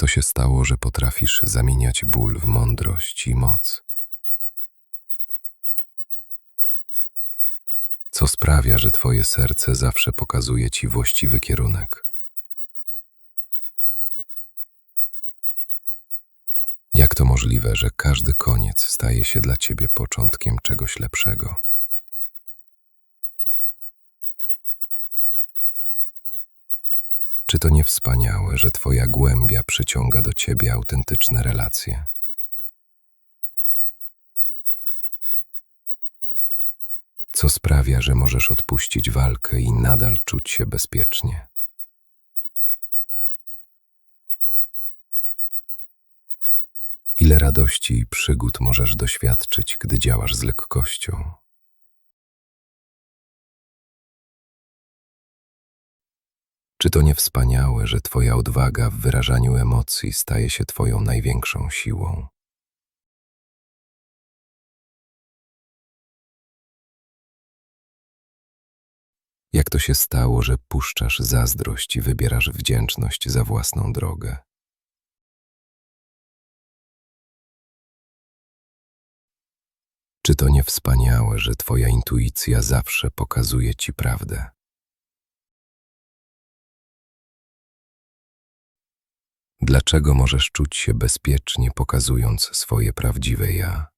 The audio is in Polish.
to się stało, że potrafisz zamieniać ból w mądrość i moc? Co sprawia, że Twoje serce zawsze pokazuje Ci właściwy kierunek? Jak to możliwe, że każdy koniec staje się dla Ciebie początkiem czegoś lepszego? Czy to nie wspaniałe, że Twoja głębia przyciąga do Ciebie autentyczne relacje? Co sprawia, że możesz odpuścić walkę i nadal czuć się bezpiecznie? Ile radości i przygód możesz doświadczyć, gdy działasz z lekkością? Czy to nie wspaniałe, że Twoja odwaga w wyrażaniu emocji staje się Twoją największą siłą? Jak to się stało, że puszczasz zazdrość i wybierasz wdzięczność za własną drogę? Czy to nie wspaniałe, że Twoja intuicja zawsze pokazuje Ci prawdę? Dlaczego możesz czuć się bezpiecznie, pokazując swoje prawdziwe ja?